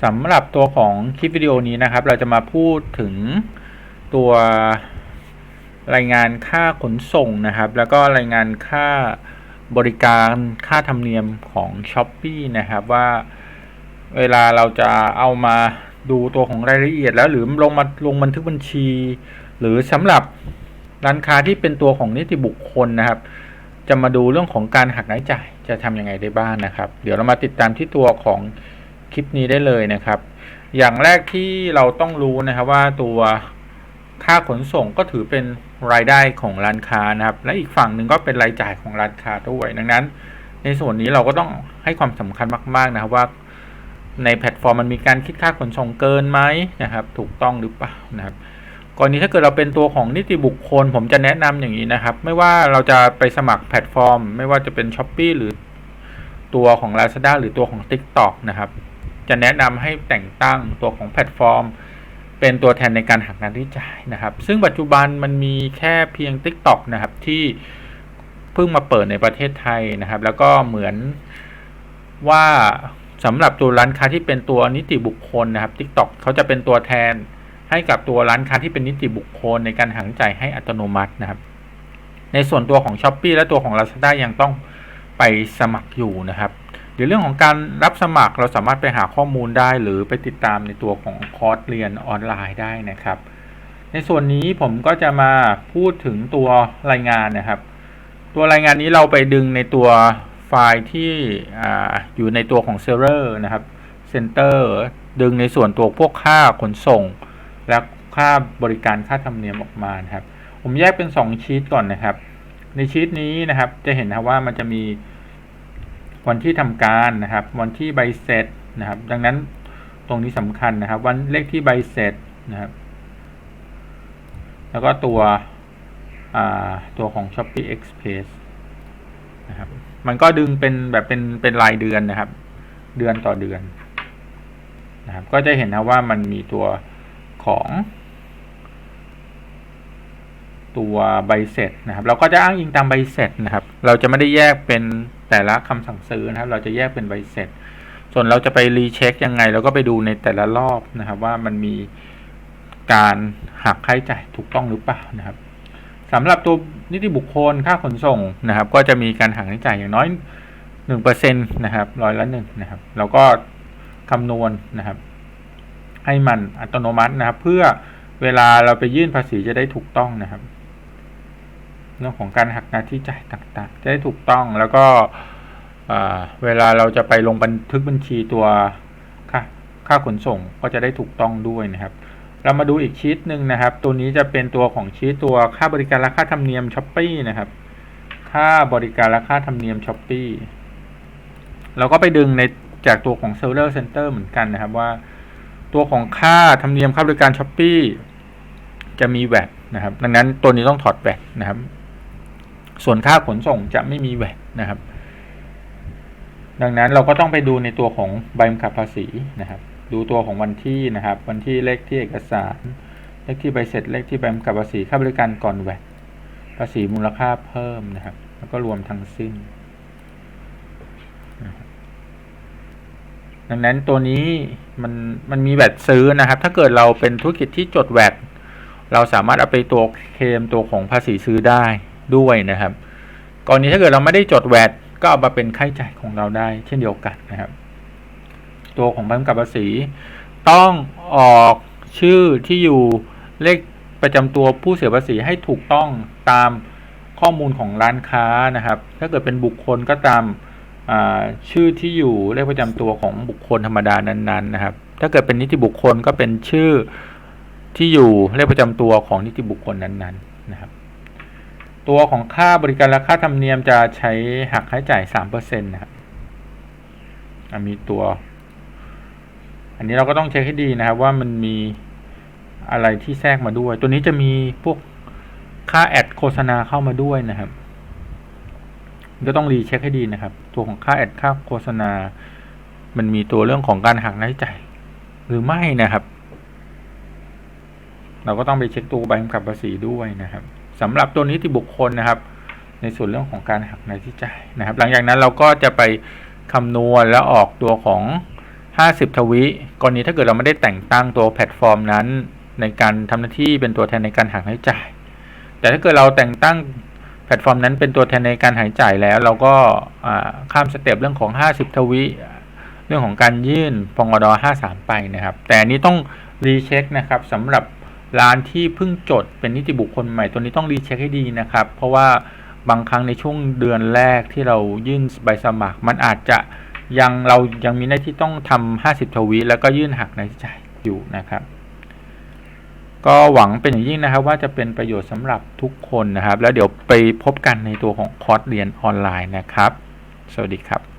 สำหรับตัวของคลิปวิดีโอนี้นะครับ เราจะมาพูดถึงตัวรายงานค่าขนส่งนะครับ แล้วก็รายงานค่าบริการค่าธรรมเนียมของ s h อ p e e นะครับว่าเวลาเราจะเอามาดูตัวของรายละเอียดแล้วหรือลงมาลงบันทึกบัญชี หรือสำหรับร้านค้าที่เป็นตัวของนิติบุคคลนะครับ จะมาดูเรื่องของการหักรายจ่ายจะทำยังไงได้บ้างนะครับ เดี๋ยวเรามาติดตามที่ตัวของ คลิปนี้ได้เลยนะครับ อย่างแรกที่เราต้องรู้นะครับว่าตัวค่าขนส่งก็ถือเป็นรายได้ของร้านค้านะครับ และอีกฝั่งหนึ่งก็เป็นรายจ่ายของร้านค้าด้วย ดังนั้น ในส่วนนี้เราก็ต้องให้ความสำคัญมาก ๆนะครับว่า ในแพลตฟอร์มมันมีการคิดค่าขนส่งเกินไหมนะครับ ถูกต้องหรือเปล่านะครับกรณีถ้าเกิดเราเป็นตัวของนิติบุคคล ผมจะแนะนำอย่างนี้นะครับ ไม่ว่าเราจะไปสมัครแพลตฟอร์ม ไม่ว่าจะเป็น s h อ p e e หรือตัวของ Lazada หรือตัวของ TikTok นะครับ จะแนะนำให้แต่งตั้งตัวของแพลตฟอร์ม เป็นตัวแทนในการหักงานที่จ่ายนะครับ ซึ่งปัจจุบันมันมีแค่เพียง TikTok นะครับที่เพิ่งมาเปิดในประเทศไทยนะครับ แล้วก็เหมือนว่าสำหรับตัวร้านค้าที่เป็นตัวนิติบุคคลนะครับ TikTok เขาจะเป็นตัวแทนให้กับตัวร้านค้าที่เป็นนิติบุคคลในการหักจ่ายให้อัตโนมัตินะครับ ในส่วนตัวของ s h อ p e e และตัวของ Lazada ยังต้องไปสมัครอยู่นะครับ หรือเรื่องของการรับสมัครเราสามารถไปหาข้อมูลได้ หรือไปติดตามในตัวของคอร์สเรียนออนไลน์ได้นะครับ ในส่วนนี้ผมก็จะมาพูดถึงตัวรายงานนะครับ ตัวรายงานนี้เราไปดึงในตัวไฟล์ที่ออยู่ในตัวของเซร์ฟเวอร์นะครับเซนเตอร์ดึงในส่วนตัวพวกค่าขนส่ง และค่าบริการค่าธรรมเนียมออกมานะครับ ผมแยกเป็น 2 ชีตก่อนนะครับ ในชีตนี้นะครับจะเห็นนะว่ามันจะมี วันที่ทำการนะครับ วันที่ใบเสร็จนะครับ ดังนั้นตรงนี้สำคัญนะครับ วันเลขที่ใบเสร็จนะครับ แล้วก็ตัวตัวของ Shopee Express นะครับ มันก็ดึงเป็นแบบเป็นเป็นรายเดือนนะครับ เดือนต่อเดือนนะครับ ก็จะเห็นนะว่ามันมีตัวของ ตัวใบเสร็จนะครับ เราก็จะอ้างอิงตามใบเสร็จนะครับ เราจะไม่ได้แยกเป็นแต่ละคำสั่งซื้อนะครับ เราจะแยกเป็นใบเสร็จ ส่วนเราจะไปรีเช็คยังไง เราก็ไปดูในแต่ละรอบนะครับ ว่ามันมีการหักค่าใช้จ่ายถูกต้องหรือเปล่านะครับสำหรับตัวนิติบุคคลค่าขนส่งนะครับ ก็จะมีการหักค่าใช้จ่ายอย่างน้อยหนึ่งเปอร์เซ็นตนะครับร้อยละหนึ่งนะครับเราก็คำนวณนะครับ ให้มันอัตโนมัตินะครับ เพื่อเวลาเราไปยื่นภาษีจะได้ถูกต้องนะครับ เรื่องของการหักหน้าที่จ่ายต่างๆ จะได้ถูกต้องแล้วก็เวลาเราจะไปลงบันทึกบัญชีตัวค่าค่าขนส่งก็จะได้ถูกต้องด้วยนะครับ เรามาดูอีกชีตหนึ่งนะครับ ตัวนี้จะเป็นตัวของชีตตัวค่าบริการและค่าธรรมเนียมช้อปปี้นะครับ ค่าบริการและค่าธรรมเนียมช้อปปี้เราก็ไปดึงในจากตัวของ Seller Center เหมือนกันนะครับว่า ตัวของค่าธรรมเนียมค่าบริการช้อปปี้จะมีแวดนะครับ ดังนั้นตัวนี้ต้องถอดแวดนะครับ ส่วนค่าขนส่งจะไม่มีแวดนะครับ ดังนั้นเราก็ต้องไปดูในตัวของใบกำกับภาษีนะครับ ดูตัวของวันที่นะครับ วันที่เลขที่เอกสาร เลขที่ใบเสร็จ เลขที่ใบกำกับภาษีค่าบริการก่อนแวดภาษีมูลค่าเพิ่มนะครับ แล้วก็รวมทั้งสิ้น ดังนั้นตัวนี้มันมันมีแวดซื้อนะครับ ถ้าเกิดเราเป็นธุรกิจที่จดแวดเราสามารถเอาไปตัวเคมตัวของภาษีซื้อได้ ด้วยนะครับกรณีถ้าเกิดเราไม่ได้จดแวดก็เอามาเป็นค่าใช้จ่ายของเราได้ เช่นเดียวกันนะครับ ตัวของใบกำกับภาษี ต้องออกชื่อที่อยู่เลขประจำตัวผู้เสียภาษีให้ถูกต้องตามข้อมูลของร้านค้านะครับ ถ้าเกิดเป็นบุคคลก็ตามชื่อที่อยู่เลขประจำตัวของบุคคลธรรมดานั้นๆนะครับ ถ้าเกิดเป็นนิติบุคคลก็เป็นชื่อที่อยู่เลขประจำตัวของนิติบุคคลนั้นๆนะครับ ตัวของค่าบริการและค่าธรรมเนียมจะใช้หักค่าใช้จ่ายสามเปอร์เซ็นต์นะครับมีตัว อันนี้เราก็ต้องเช็คให้ดีนะครับ ว่ามันมีอะไรที่แทรกมาด้วย ตัวนี้จะมีพวกค่าแอดโฆษณาเข้ามาด้วยนะครับ ก็ต้องรีเช็คให้ดีนะครับ ตัวของค่าแอดค่าโฆษณา มันมีตัวเรื่องของการหักค่าใช้จ่ายหรือไม่นะครับ เราก็ต้องไปเช็คตัวใบกำกับภาษีด้วยนะครับ สำหรับตัวนี้ที่บุคคลนะครับ ในส่วนเรื่องของการหักในที่จ่ายนะครับ หลังจากนั้นเราก็จะไปคำนวณแล้วออกตัวของ 50 ทวิกรณีถ้าเกิดเราไม่ได้แต่งตั้งตัวแพลตฟอร์มนั้น ในการทำหน้าที่เป็นตัวแทนในการหักรายจ่าย แต่ถ้าเกิดเราแต่งตั้งแพลตฟอร์มนั้นเป็นตัวแทนในการหายจ่ายแล้ว เราก็ข้ามสเต็ปเรื่องของ 50 ทวิเรื่องของการยื่นพงอด53 ไปนะครับ แต่อันนี้ต้องรีเช็คนะครับสำหรับ ร้านที่เพิ่งจดเป็นนิติบุคคลใหม่ตัวนี้ต้องรีเช็คให้ดีนะครับ เพราะว่าบางครั้งในช่วงเดือนแรกที่เรายื่นใบสมัคร มันอาจจะยังเรายังมีหน้าที่ต้องทำ50 ทวิแล้วก็ยื่นหักรายจ่ายอยู่นะครับ ก็หวังเป็นอย่างยิ่งนะครับ ว่าจะเป็นประโยชน์สำหรับทุกคนนะครับ แล้วเดี๋ยวไปพบกันในตัวของคอร์สเรียนออนไลน์นะครับ สวัสดีครับ